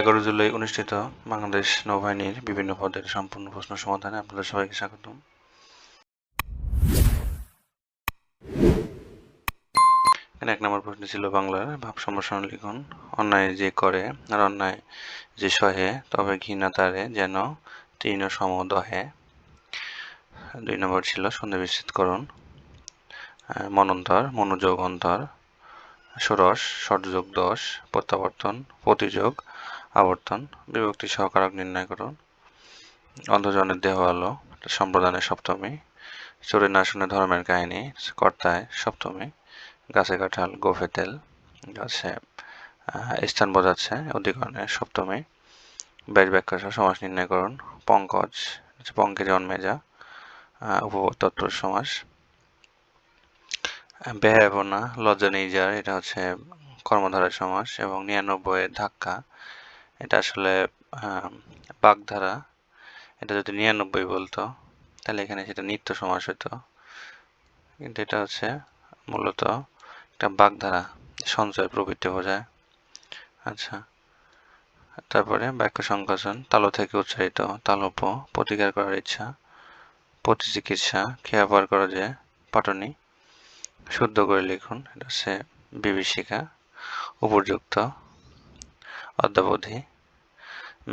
এগারো জুলাই অনুষ্ঠিত বাংলাদেশ নৌবাহিনীর বিভিন্ন পদের সম্পূর্ণ প্রশ্ন সমাধানে আপনাদের সবাইকে স্বাগতম। এখানে এক নম্বর প্রশ্ন ছিল বাংলার ভাব সম্ভাষণ লিখুন। অন্যায় যে করে আর অন্যায় যে সহে, তবে ঘৃণা তারে যেন তৃণ সম দহে। দুই নম্বর ছিল সন্ধি বিচ্ছেদকরণ। মনন্তর, মনোযোগ অন্তর, ষোড়শ, ষটযোগ দশ, প্রত্যাবর্তন, প্রতিযোগ আবর্তন, বিভক্তি সহকারক নির্ণয় করুন। অন্ধজনের দেহ আলো সম্প্রদানের সপ্তমী। চোরের না শুনে ধর্মের কাহিনী, কর্তায় সপ্তমী। গাছে কাঁঠাল, গোফে তেল, গাছে স্থান বোঝাচ্ছে অধিকরণে সপ্তমী। ব্যাস ব্যাখ্যা সমাস নির্ণয় করুন। পঙ্কজ পঙ্কে জন্মে যা উপতত্তর সমাস। ব্যয়াবনা লজ্জা নেই যার এটা হচ্ছে কর্মধারায় সমাস এবং নিরানব্বই ধাক্কা। এটা আসলে বাগধারা। এটা যদি নিরানব্বই বলতো, তাহলে এখানে সেটা নিত্য সমাস হতো কিন্তু এটা হচ্ছে মূলত একটা বাগধারা, সঞ্চয় প্রবৃত্তি বোঝায়। আচ্ছা তারপরে বাক্য সংকোচন, তালো থেকে উচ্চারিত তালব্য প্রতিকার করার ইচ্ছা, প্রতিচিকিৎসা খেয়া পার করা যায় পাটনি, শুদ্ধ করে লিখুন, এটা হচ্ছে বিভীষিকা, উপযুক্ত। অদ্যাবধি।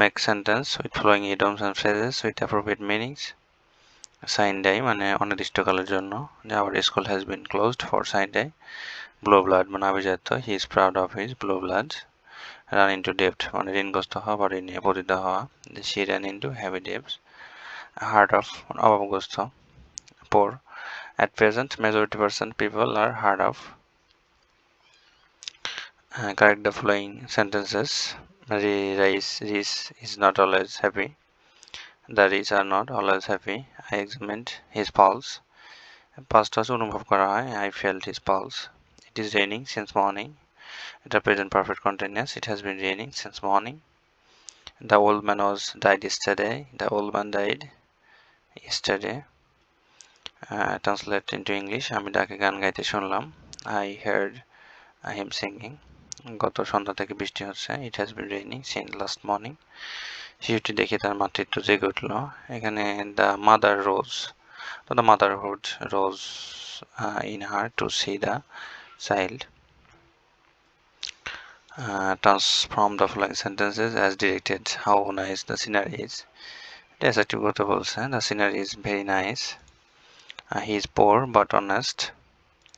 Make sentence with flowing idioms and phrases with appropriate meanings sine die মানে অনির্দিষ্টকালের জন্য যে our school has been closed for sine die blue blood মানে আভিজাত্য he is proud of his blue blood run into ডেপ্ট মানে ঋণগ্রস্ত হওয়া বা ঋণে পতিত হওয়া। She run into heavy debts hard up অভাবগ্রস্ত poor At present, majority percent people are hard of. Uh, correct the following sentences. The rice is, is not always happy. The rich are not always happy. I examined his pulse. Past was অনুভব করা হয় I felt his pulse. It is raining since morning. The present perfect continuous. It has been raining since morning. The old man was died yesterday. The old man died yesterday. Translate into English আমি তাকে গান গাইতে শুনলাম I hard him singing গত সন্ধ্যা থেকে বৃষ্টি হচ্ছে। It has been raining since last morning শিশুটি দেখে তার মাতৃত্ব জেগে উঠল। এখানে the mother rose the motherhood rose in her to see the child transform the following sentences as directed how nice the scenery is এটা একটি করতে বলছে the scenery is very nice he is poor but honest.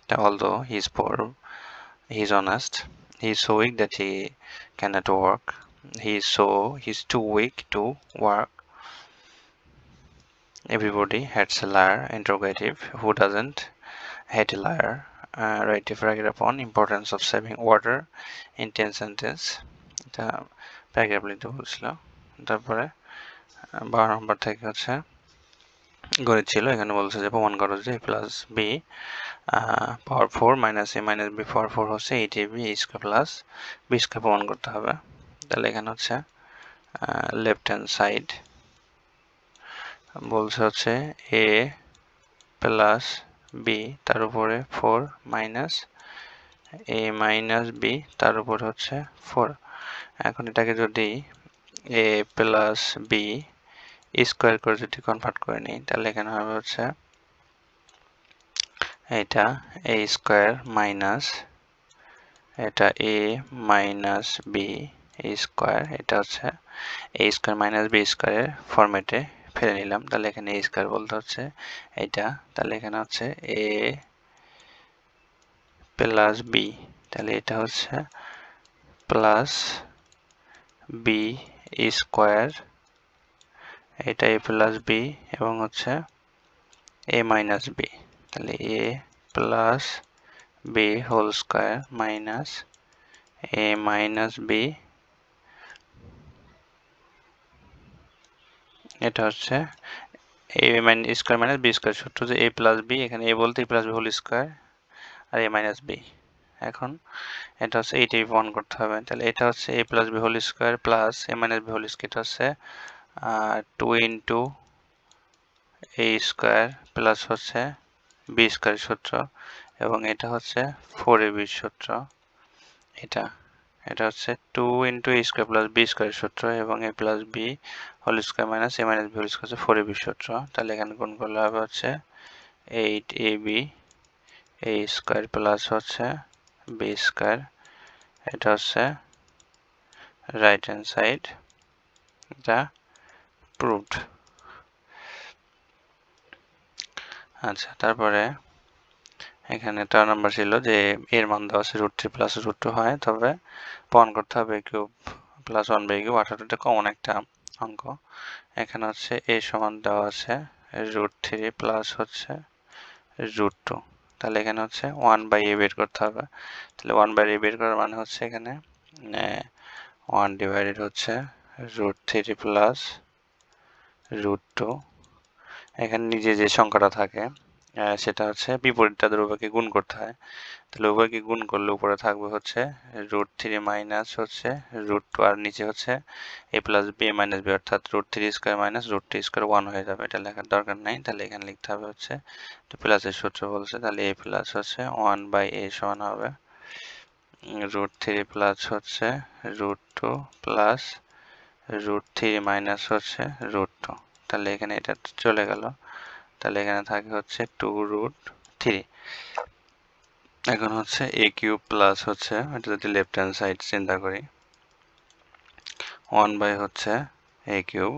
Although he is poor, he is honest. He is so weak that he cannot work. He is so he is too weak to work. Everybody hates a liar. Interrogative. Who doesn't hate a liar? Uh, write a paragraph on importance of saving water in ten sentence. এটা paragraph লিখতে বলছিল তারপরে বারো নম্বর থেকে হচ্ছে গণিত ছিল এখানে বলছে যে, প্রমাণ করো যে plus B power four minus A minus B power four হচ্ছে eight A B square plus B square প্রমাণ করতে হবে। তাহলে এখানে হচ্ছে লেফট হ্যান্ড সাইড বলছে হচ্ছে এ প্লাস বি তার উপরে four minus A minus B তার উপরে হচ্ছে ফোর এখন এটাকে যদি এ প্লাস বি স্কোয়ার করে যদি কনভার্ট করে নিই, তাহলে এখানে হবে হচ্ছে এটা এ স্কোয়ার মাইনাস এটা এ মাইনাস বি স্কোয়ার এটা হচ্ছে এ স্কোয়ার মাইনাস বি স্কোয়ারের ফরম্যাটে ফেলে নিলাম। তাহলে এখানে এ স্কোয়ার বলতে হচ্ছে এটা। তাহলে এখানে হচ্ছে এ প্লাস বি তাহলে এটা হচ্ছে প্লাস বি স্কোয়ার এটা এ প্লাস বি এবং হচ্ছে এ মাইনাস বি তাহলে A plus B whole square minus A minus B এটা হচ্ছে A minus square minus B square সূত্র যে এ প্লাস বি এখানে এ বলতে প্লাস বি হোল স্কোয়ার আর এ মাইনাস বি এখন এটা হচ্ছে এইটাই প্রমাণ করতে হবে। তাহলে এটা হচ্ছে A plus B whole square plus A minus B whole square এটা হচ্ছে two into A square plus হচ্ছে বি স্কোয়ার সূত্র এবং এটা হচ্ছে ফোর এ বি সূত্র। এটা এটা হচ্ছে two into A square plus B square সূত্র এবং A plus B whole square minus A minus B whole square হচ্ছে ফোর এ বি সূত্র। তাহলে এখানে গুণ করলে হবে হচ্ছে eight A B A square plus হচ্ছে বি স্কোয়ার এটা হচ্ছে রাইট হ্যান্ড সাইড এটা প্রুভড আচ্ছা তারপরে এখানে তার নাম্বার ছিল যে এর মান দেওয়া আছে root three plus root two হয়, তবে প্রমাণ করতে হবে cube plus one by cube আঠারোটা কমন একটা অঙ্ক। এখানে হচ্ছে এ সমান দেওয়া আছে রুট থ্রি প্লাস হচ্ছে রুট টু তাহলে এখানে হচ্ছে ওয়ান বাই এ বের করতে হবে। তাহলে ওয়ান বাই এ বের করার মানে হচ্ছে এখানে ওয়ান ডিভাইডেড হচ্ছে root three plus root two এখানে নিজে যে সংখ্যাটা থাকে সেটা হচ্ছে বিপরীত তাদের উভয়কে গুণ করতে হয়। তাহলে উভয়কে গুণ করলে উপরে থাকবে হচ্ছে রুট থ্রি মাইনাস হচ্ছে রুট টু আর নিচে হচ্ছে A plus B minus B অর্থাৎ root three square minus root three square one হয়ে যাবে। এটা লেখার দরকার নাই, তাহলে এখানে লিখতে হবে হচ্ছে, তো প্লাসের সূত্র বলছে, তাহলে এ প্লাস হচ্ছে ওয়ান বাই এ সমান হবে। রুট থ্রি প্লাস হচ্ছে root two plus root three minus হচ্ছে রুট টু তাহলে এখানে এটা চলে গেল। তাহলে এখানে থাকে হচ্ছে টু রুট থ্রি এখন হচ্ছে এ কিউব প্লাস হচ্ছে, এটা যদি লেফট হ্যান্ড সাইড চিন্তা করি ওয়ান বাই হচ্ছে এ কিউব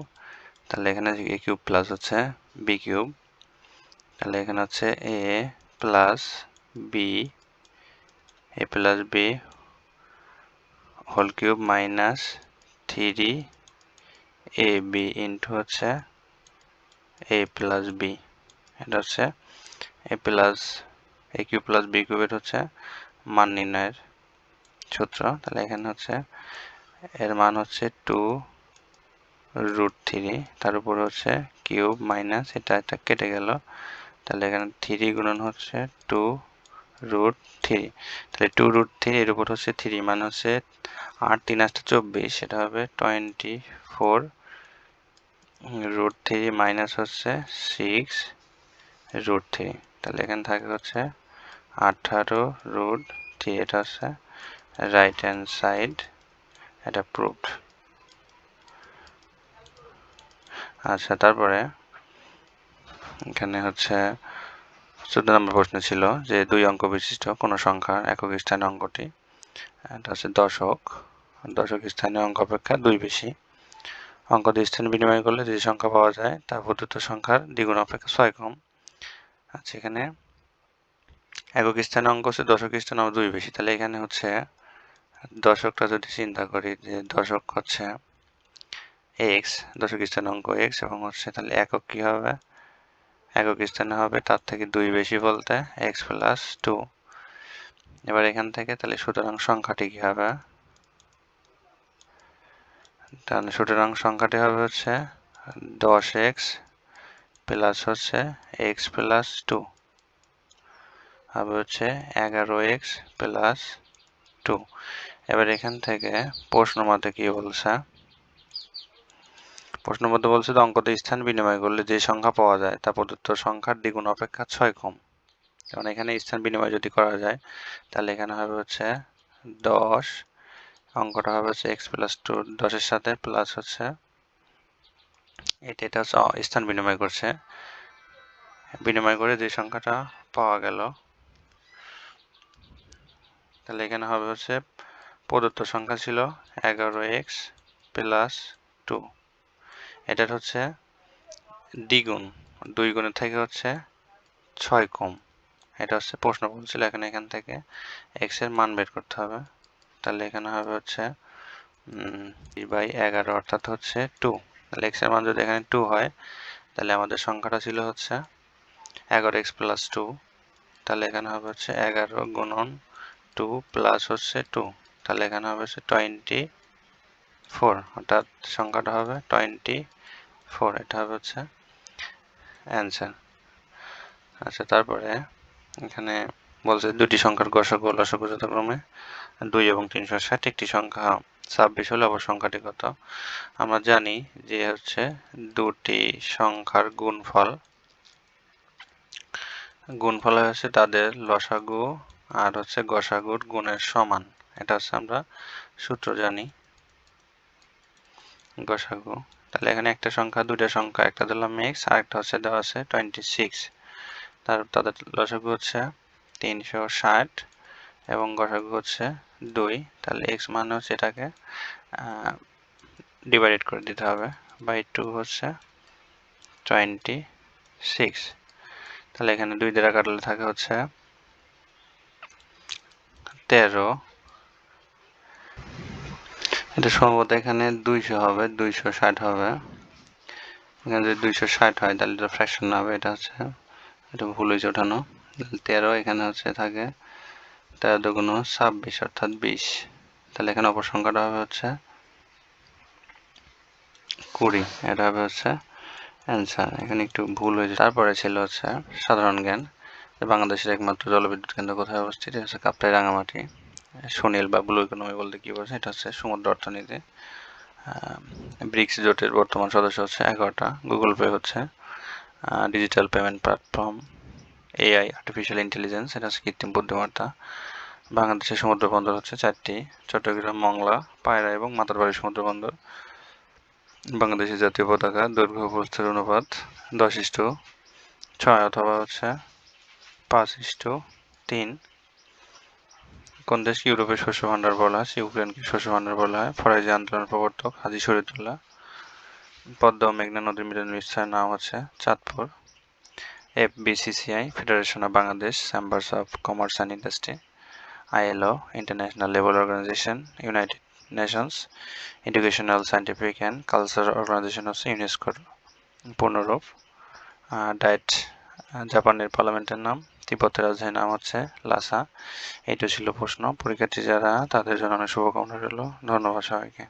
তাহলে এখানে এ কিউব প্লাস হচ্ছে বি কিউব তাহলে এখানে হচ্ছে A plus B A plus B whole cube minus three A B into হচ্ছে এ প্লাস বি এটা হচ্ছে A plus A cube plus B কিউবের হচ্ছে মান নির্ণয়ের সূত্র। তাহলে এখানে হচ্ছে এর মান হচ্ছে টু রুট থ্রি তার উপর হচ্ছে কিউব মাইনাস এটা একটা কেটে গেল। তাহলে এখানে থ্রি গুণন হচ্ছে টু রুট থ্রি তাহলে টু রুট থ্রি এর উপর হচ্ছে থ্রি মানে হচ্ছে আট তিন আটটা চব্বিশ সেটা হবে twenty four, root three minus হচ্ছে সিক্স, রুট থ্রি। তাহলে এখানে থাকে হচ্ছে আঠারো রুট থ্রি, এটা হচ্ছে রাইট হ্যান্ড সাইড এটা প্রুভড আচ্ছা তারপরে এখানে হচ্ছে চোদ্দ নম্বর প্রশ্ন ছিল যে দুই অঙ্ক বিশিষ্ট, কোনো সংখ্যার একক স্থানীয় অঙ্কটি, এটা হচ্ছে দশক। দশক স্থানীয় অঙ্ক অপেক্ষা দুই বেশি। অঙ্ক দুই স্থান বিনিময় করলে যে সংখ্যা পাওয়া যায় তা প্রদত্ত সংখ্যার দ্বিগুণ অপেক্ষা ছয় কম। আচ্ছা এখানে একক স্থানে অঙ্ক হচ্ছে দশক স্থানে দুই বেশি। তাহলে এখানে হচ্ছে দশকটা যদি চিন্তা করি যে দশক হচ্ছে এক্স দশক স্থানে অঙ্ক এক্স এবং হচ্ছে তাহলে একক কি হবে? একক স্থানে হবে তার থেকে দুই বেশি বলতে এক্স প্লাস টু এবার এখান থেকে তাহলে সুতরাং সংখ্যাটি কি হবে? তাহলে সুতরাং সংখ্যাটি হবে হচ্ছে দশ এক্স প্লাস হচ্ছে এক্স প্লাস টু। হবে হচ্ছে এগারো এক্স প্লাস টু। এবার এখান থেকে প্রশ্ন মতে কি বলছে? প্রশ্ন বলছে যে অঙ্কতে স্থান বিনিময় করলে যে সংখ্যা পাওয়া যায় তা প্রদত্ত সংখ্যার দ্বিগুণ অপেক্ষা ছয় কম। কারণ এখানে স্থান বিনিময় যদি করা যায়, তাহলে এখানে হবে হচ্ছে দশ অঙ্কটা হবে হচ্ছে এক্স প্লাস টু দশের সাথে প্লাস হচ্ছে এটা এটা হচ্ছে স্থান বিনিময় করছে। বিনিময় করে যে সংখ্যাটা পাওয়া গেল, তাহলে এখানে হবে হচ্ছে প্রদত্ত সংখ্যা ছিল এগারো এক্স প্লাস টু এটার হচ্ছে দ্বিগুণ দুই গুণের থেকে হচ্ছে ছয় কম। এটা হচ্ছে প্রশ্ন বলছিল এখানে, এখান থেকে এক্সের মান বের করতে হবে। তাহলে এখানে হবে হচ্ছে বাই এগারো অর্থাৎ হচ্ছে টু তাহলে এক্সের মান যদি এখানে টু হয়, তাহলে আমাদের সংখ্যাটা ছিল হচ্ছে এগারো এক্স প্লাস টু তাহলে এখানে হবে হচ্ছে এগারো গুণন টু প্লাস হচ্ছে টু তাহলে এখানে হবে হচ্ছে টোয়েন্টি ফোর অর্থাৎ সংখ্যাটা হবে টোয়েন্টি ফোর এটা হবে হচ্ছে অ্যান্সার আচ্ছা তারপরে এখানে বলছে, দুটি সংখ্যার গসাগু লসাগু যথাক্রমে দুই এবং তিনশো ষাট। একটি সংখ্যা ছাব্বিশ হলে অপর সংখ্যাটি কত? আমরা জানি যে হচ্ছে দুটি সংখ্যার গুণফল গুণফল হচ্ছে তাদের লসাগু আর হচ্ছে গসাগুর গুণের সমান। এটা হচ্ছে আমরা সূত্র জানি। গসাগু। তাহলে এখানে একটা সংখ্যা, দুইটা সংখ্যা, একটা দিলাম এক্স আর একটা হচ্ছে দেওয়া আছে টোয়েন্টি সিক্স তার তাদের লসাগু হচ্ছে তিনশো ষাট এবং গসাগু হচ্ছে দুই। তাহলে এক্স মানে হচ্ছে এটাকে ডিভাইডেড করে দিতে হবে বাই টু হচ্ছে টোয়েন্টি সিক্স তাহলে এখানে দুই দ্বারা কাটলে থাকে হচ্ছে তেরো। এটা সম্ভবত এখানে দুইশো হবে, দুইশো ষাট হবে। এখানে যদি দুইশো ষাট হয়, তাহলে এটা ফ্র্যাকশন হবে, এটা হচ্ছে, এটা ভুল হয়েছে ওঠানো। তেরো এখানে হচ্ছে থাকে তেরো দুগুণ ছাব্বিশ অর্থাৎ বিশ। তাহলে এখানে অপসংখ্যাটা হবে হচ্ছে কুড়ি। এটা হবে হচ্ছে অ্যান্সার। এখানে একটু ভুল হয়েছে। তারপরে ছিল হচ্ছে সাধারণ জ্ঞান। বাংলাদেশের একমাত্র জলবিদ্যুৎ কেন্দ্র কোথায় অবস্থিত? এটা হচ্ছে কাপ্তাই রাঙামাটি। সুনীল বা ব্লু ইকোনমি বলতে কী বোঝে এটা হচ্ছে সমুদ্র অর্থনীতি। ব্রিক্স জোটের বর্তমান সদস্য হচ্ছে এগারোটা। গুগল পে হচ্ছে digital payment platform. AI artificial intelligence এটা হচ্ছে কৃত্রিম বুদ্ধিমত্তা। বাংলাদেশের সমুদ্র বন্দর হচ্ছে চারটি, চট্টগ্রাম, মংলা, পায়রা এবং মাতারবাড়ি সমুদ্র বন্দর বাংলাদেশের জাতীয় পতাকা, দৈর্ঘ্য প্রস্থের অনুপাত দশ ইস্টু ছয় অথবা হচ্ছে পাঁচ ইস্টু তিন। কোন দেশকে ইউরোপের শস্য ভাণ্ডার বলা হয়? ইউক্রেনকে শস্য ভাণ্ডার বলা হয়? ফরাজি আন্দোলনের প্রবর্তক হাজি শরীদুল্লাহ। পদ্মা মেঘনা নদীর মিলন বিস্তারের নাম হচ্ছে Chandpur. F BCCI federation of Bangladesh chambers of commerce and industry ILO international labour organisation united nations educational scientific and cultural organisation হচ্ছে ইউনেস্কোর পূর্ণরূপ ডায়েট জাপানের পার্লামেন্টের নাম, তিব্বতের রাজধানীর নাম হচ্ছে লাসা এইটা ছিল প্রশ্ন। পরীক্ষার্থী যারা, তাদের জন্য অনেক শুভকামনা রইল। ধন্যবাদ সবাইকে।